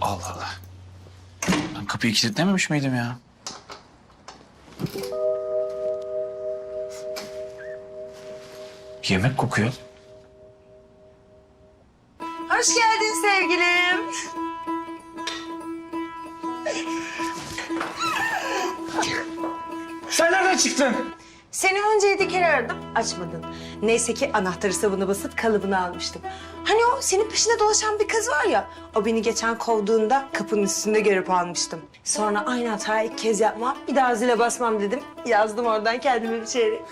Allah Allah. Ben kapıyı kilitlememiş miydim ya? Yemek kokuyor. Hoş geldin sevgilim. Sen nereden çıktın? Seni önce yedi kere aradım, açmadın. Neyse ki anahtarı sabuna basıp kalıbını almıştım. Hani o senin peşinde dolaşan bir kız var ya, o beni geçen kovduğunda kapının üstünde görüp almıştım. Sonra aynı hatayı ilk kez yapmam, bir daha zile basmam dedim. Yazdım oradan kendime bir şey.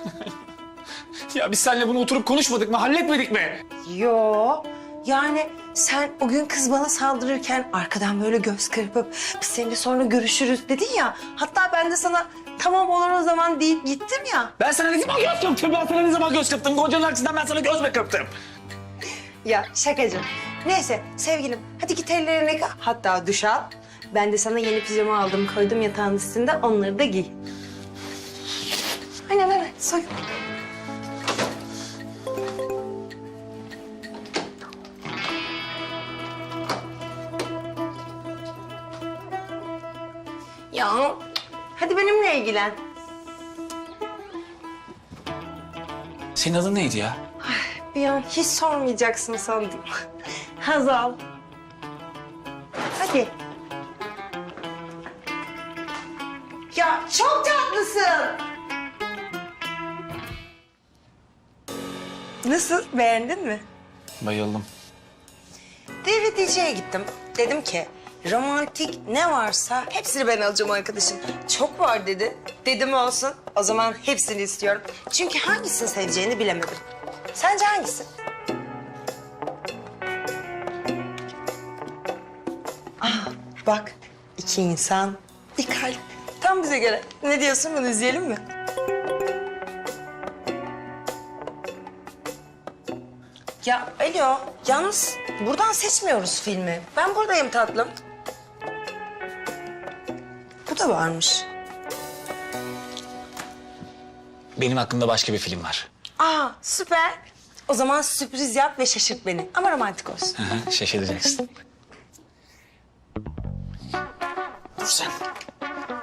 Ya biz seninle bunu oturup konuşmadık mı? Halletmedik mi? Yo, yani sen o gün kız bana saldırırken arkadan böyle göz kırpıp biz seninle sonra görüşürüz dedin ya. Hatta ben de sana tamam olur o zaman deyip gittim ya. Ben sana ne zaman göz kırptım? Ben sana ne zaman göz kırptım? Gonca'nın arkasından ben sana göz mü kırptım? Ya şakacığım. Neyse sevgilim hadi git ellerini yıka. Hatta duş al. Ben de sana yeni pijama aldım koydum yatağın üstünde onları da giy. Aynen aynen soy. Ya hadi benimle ilgilen. Senin adın neydi ya? Bir an hiç sormayacaksın sandım. Hazal. Hadi. Ya çok tatlısın. Nasıl? Beğendin mi? Bayıldım. DVD'ciye gittim. Dedim ki romantik ne varsa hepsini ben alacağım arkadaşım. Çok var dedi. Dedim olsun. O zaman hepsini istiyorum. Çünkü hangisini seveceğini bilemedim. Sence hangisi? Ah bak iki insan bir kalp. Tam bize göre. Ne diyorsun bunu izleyelim mi? Ya alo, yalnız buradan seçmiyoruz filmi. Ben buradayım tatlım. Da varmış. Benim hakkımda başka bir film var. Aa süper. O zaman sürpriz yap ve şaşırt beni. Ama romantik olsun. Hı hı, Şaşıracaksın. Dur sen.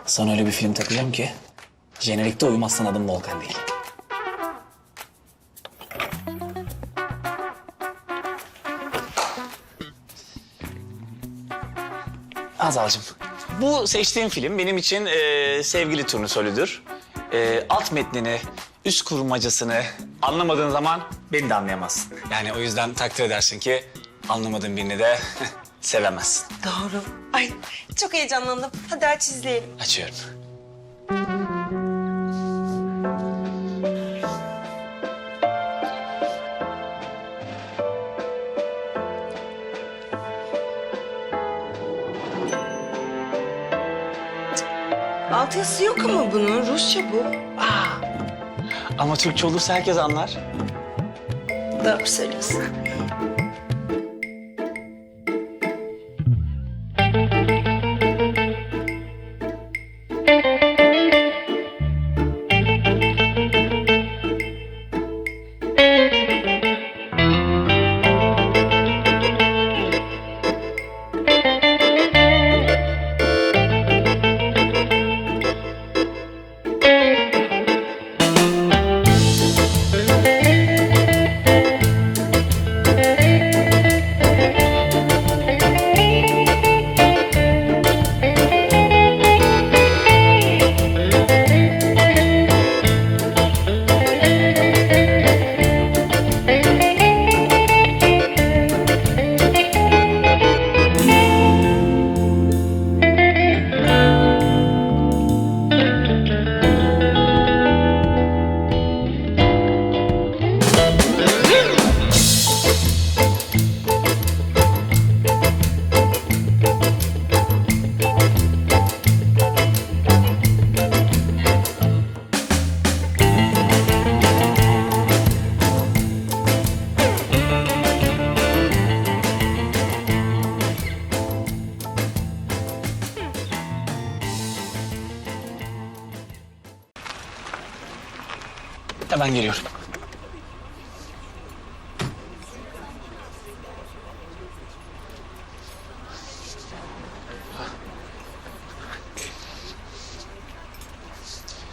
Sana öyle bir film takacağım ki... ...jenerikte uyumazsan adım Volkan değil. Azalcığım. Bu seçtiğim film benim için e, sevgili turnusolüdür. E, alt metnini, üst kurmacasını anlamadığın zaman beni de anlayamazsın. Yani o yüzden takdir edersin ki anlamadığın birini de sevemezsin. Doğru. Ay çok heyecanlandım. Hadi aç izleyelim. Açıyorum. Alt yazısı yok ama bunun. Rusça bu. Ama Türkçe olursa herkes anlar. Doğru söylüyorsun. Hemen geliyorum.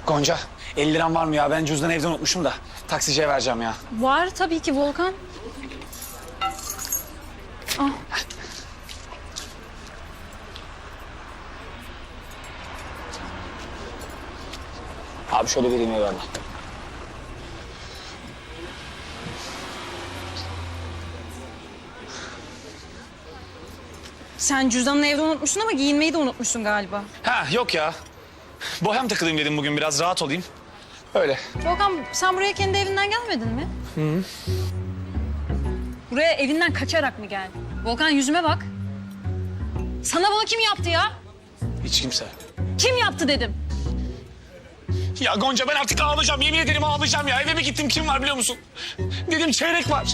Gonca, 50 liram var mı ya? Ben cüzdanı evde unutmuşum da. Taksiciye vereceğim ya. Var tabii ki Volkan. Ah. Abi şöyle vereyim eyvallah. Sen cüzdanını evde unutmuşsun ama giyinmeyi de unutmuşsun galiba. Ha yok ya. Bohem takılayım dedim bugün biraz rahat olayım. Öyle. Volkan sen buraya kendi evinden gelmedin mi? Hı. Buraya evinden kaçarak mı geldin? Volkan yüzüme bak. Sana bunu kim yaptı ya? Hiç kimse. Kim yaptı dedim. Ya Gonca ben artık ağlayacağım. Yemin ederim ağlayacağım ya. Eve bir gittim kim var biliyor musun? Dedim çeyrek var.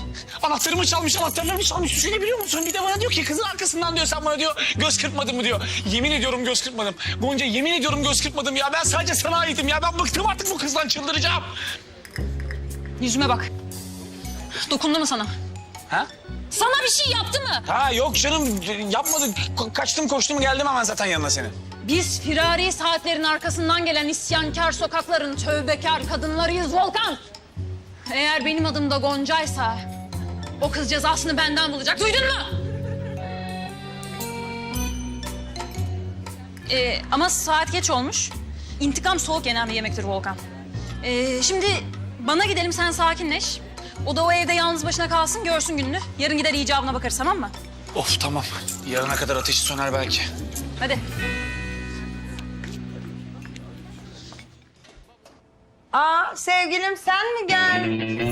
Anahtarımı çalmış, anahtarlarımı çalmış. Düşünebiliyor musun? Bir de bana diyor ki kızın arkasından diyor sen bana diyor göz kırpmadın mı diyor. Yemin ediyorum göz kırpmadım. Gonca yemin ediyorum göz kırpmadım ya. Ben sadece sana aitim ya. Ben bıktım artık bu kızdan çıldıracağım. Yüzüme bak. Dokundu mu sana? Ha? Sana bir şey yaptı mı? Ha yok canım yapmadı. Ka- kaçtım koştum geldim hemen zaten yanına senin. Biz firari saatlerin arkasından gelen isyankar sokakların tövbekar kadınlarıyız Volkan. Eğer benim adım da Gonca'ysa o kız cezasını benden bulacak. Duydun mu? Ee, ama saat geç olmuş. İntikam soğuk yenen bir yemektir Volkan. Ee, şimdi bana gidelim sen sakinleş. O da o evde yalnız başına kalsın görsün gününü. Yarın gider icabına bakarız tamam mı? Of tamam. Yarına kadar ateşi söner belki. Hadi. Aa sevgilim sen mi geldin?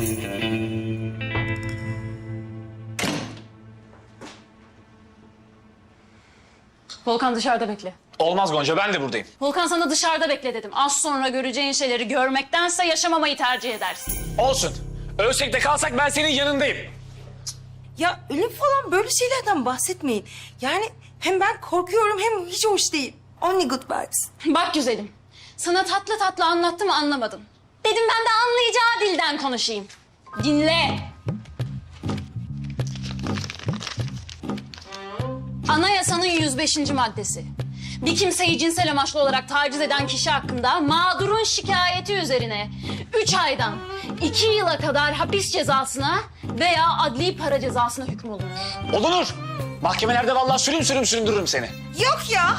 Volkan dışarıda bekle. Olmaz Gonca ben de buradayım. Volkan sana dışarıda bekle dedim. Az sonra göreceğin şeyleri görmektense yaşamamayı tercih edersin. Olsun. Ölsek de kalsak ben senin yanındayım. Ya ölüm falan böyle şeylerden bahsetmeyin. Yani hem ben korkuyorum hem hiç hoş değil. Only good vibes. Bak güzelim. Sana tatlı tatlı anlattım anlamadın. Dedim ben de anlayacağı dilden konuşayım. Dinle. Anayasanın 105. maddesi. Bir kimseyi cinsel amaçlı olarak taciz eden kişi hakkında mağdurun şikayeti üzerine 3 aydan 2 yıla kadar hapis cezasına veya adli para cezasına hükmolunur. Olunur. Mahkemelerde vallahi sürüm sürüm süründürürüm seni. Yok ya.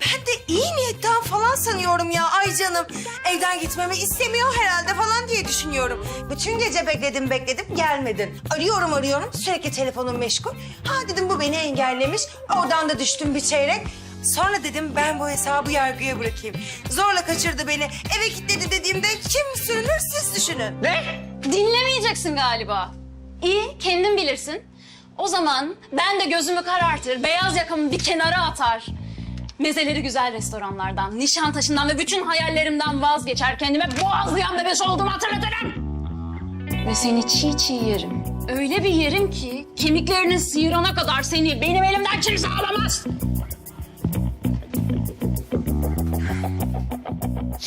Ben de iyi niyetten falan sanıyorum ya. Ay canım evden gitmemi istemiyor herhalde falan diye düşünüyorum. Bütün gece bekledim bekledim gelmedin. Arıyorum arıyorum sürekli telefonum meşgul. Ha dedim bu beni engellemiş. Oradan da düştüm bir çeyrek. Sonra dedim ben bu hesabı yargıya bırakayım. Zorla kaçırdı beni. Eve kilitledi dediğimde kim sürünür siz düşünün. Ne? Dinlemeyeceksin galiba. İyi, kendin bilirsin. O zaman ben de gözümü karartır, beyaz yakamı bir kenara atar. Mezeleri güzel restoranlardan, Nişantaşı'ndan ve bütün hayallerimden vazgeçer. Kendime boğazlayan bebes olduğumu hatırlatırım. Ve seni çiğ çiğ yerim. Öyle bir yerim ki kemiklerini sıyırana kadar seni benim elimden kimse alamaz.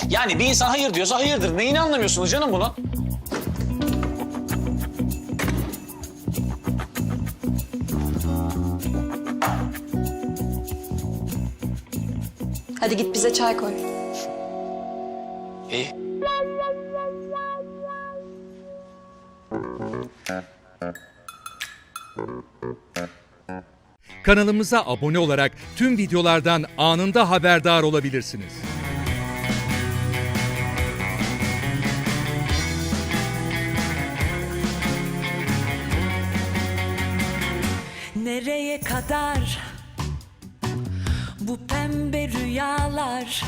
Yani bir insan hayır diyorsa hayırdır. Neyini anlamıyorsunuz canım bunun? Hadi git bize çay koy. İyi. Kanalımıza abone olarak tüm videolardan anında haberdar olabilirsiniz. Nereye kadar bu pembe rüyalar